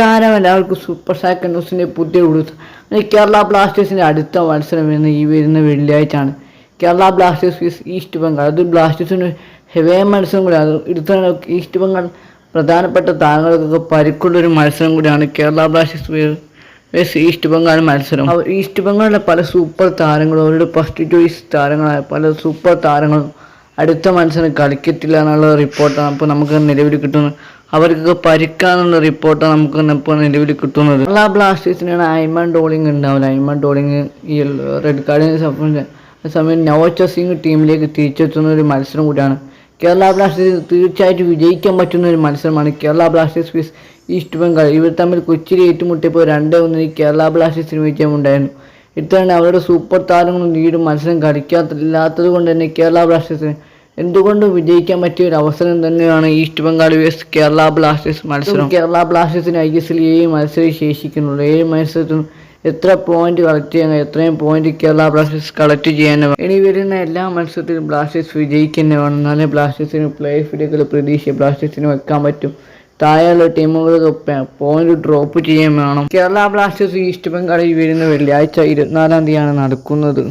നമസ്കാരം എല്ലാവർക്കും super sac ന്യൂസിന്റെ പുതിയ ഉടുത്ത് കേരള ബ്ലാസ്റ്റേഴ്സിന്റെ അടുത്ത മത്സരം വരുന്ന ഈ വരുന്ന വെള്ളിയാഴ്ചയാണ്. Kerala Blasters East Bengal. അത് ബ്ലാസ്റ്റേഴ്സിന് ഹെവേ മത്സരം കൂടി. അത് എടുത്ത ഈസ്റ്റ് ബംഗാൾ പ്രധാനപ്പെട്ട താരങ്ങൾക്കൊക്കെ പരിക്കുള്ളൊരു മത്സരം കൂടിയാണ് Kerala Blasters versus East Bengal മത്സരം. അവർ ഈസ്റ്റ് ബംഗാളിലെ പല സൂപ്പർ താരങ്ങളും അവരുടെ ഫസ്റ്റ് ചോയ്സ് താരങ്ങളായ പല സൂപ്പർ താരങ്ങളും അടുത്ത മത്സരം കളിക്കത്തില്ല എന്നുള്ള റിപ്പോർട്ടാണ് അപ്പോൾ നമുക്ക് നിലവിൽ കിട്ടുന്നത് അവർക്കൊക്കെ പരിക്കാന്നുള്ള റിപ്പോർട്ടാണ് നമുക്ക് ഇപ്പോൾ നിലവിൽ കിട്ടുന്നത്. കേരള ബ്ലാസ്റ്റേഴ്സിനാണ് ഐമൺ ഡോളിങ് ഉണ്ടാവില്ല ഐമൺ ഡോളിങ് ഈ റെഡ് കാർഡിന് സമയം നവോച്ച ടീമിലേക്ക് തിരിച്ചെത്തുന്ന ഒരു മത്സരം കൂടിയാണ്. കേരള ബ്ലാസ്റ്റേഴ്സ് തീർച്ചയായിട്ടും വിജയിക്കാൻ പറ്റുന്ന ഒരു മത്സരമാണ് കേരള ബ്ലാസ്റ്റേഴ്സ് ഈസ്റ്റ് ബംഗാൾ ഇവർ തമ്മിൽ കൊച്ചിയിൽ ഏറ്റുമുട്ടിയപ്പോൾ രണ്ട് ഒന്നിന് കേരള ബ്ലാസ്റ്റേഴ്സിന് വിജയമുണ്ടായിരുന്നു ഇത്തവണ അവരുടെ സൂപ്പർ താരങ്ങളും ലീഡും മത്സരം കളിക്കാത്തില്ലാത്തത് കൊണ്ട് തന്നെ കേരള ബ്ലാസ്റ്റേഴ്സിന് എന്തുകൊണ്ട് വിജയിക്കാൻ പറ്റിയ ഒരു അവസരം തന്നെയാണ് East Bengal versus Kerala Blasters മത്സരം. കേരള ബ്ലാസ്റ്റേഴ്സിന് ഐ എസ് എൽ ഏഴ് മത്സരം ശേഷിക്കുന്നുള്ളൂ ഏഴ് മത്സരത്തിനും എത്ര പോയിന്റ് കളക്ട് ചെയ്യാൻ എത്രയും പോയിന്റ് കേരള ബ്ലാസ്റ്റേഴ്സ് കളക്ട് ചെയ്യാൻ ഇനി വരുന്ന എല്ലാ മത്സരത്തിലും ബ്ലാസ്റ്റേഴ്സ് വിജയിക്കുന്ന വേണം ബ്ലാസ്റ്റേഴ്സിന് പ്ലേ ഓഫ് പ്രതീക്ഷ ബ്ലാസ്റ്റേഴ്സിന് വെക്കാൻ പറ്റും. താഴെയുള്ള ടീമുകൾക്ക് പോയിന്റ് ഡ്രോപ്പ് ചെയ്യാൻ വേണം. കേരള ബ്ലാസ്റ്റേഴ്സ് ഈസ്റ്റ് ബംഗാളിൽ വരുന്ന വെള്ളിയാഴ്ച ഇരുപത്തിനാലാം തീയതിയാണ് നടക്കുന്നത്.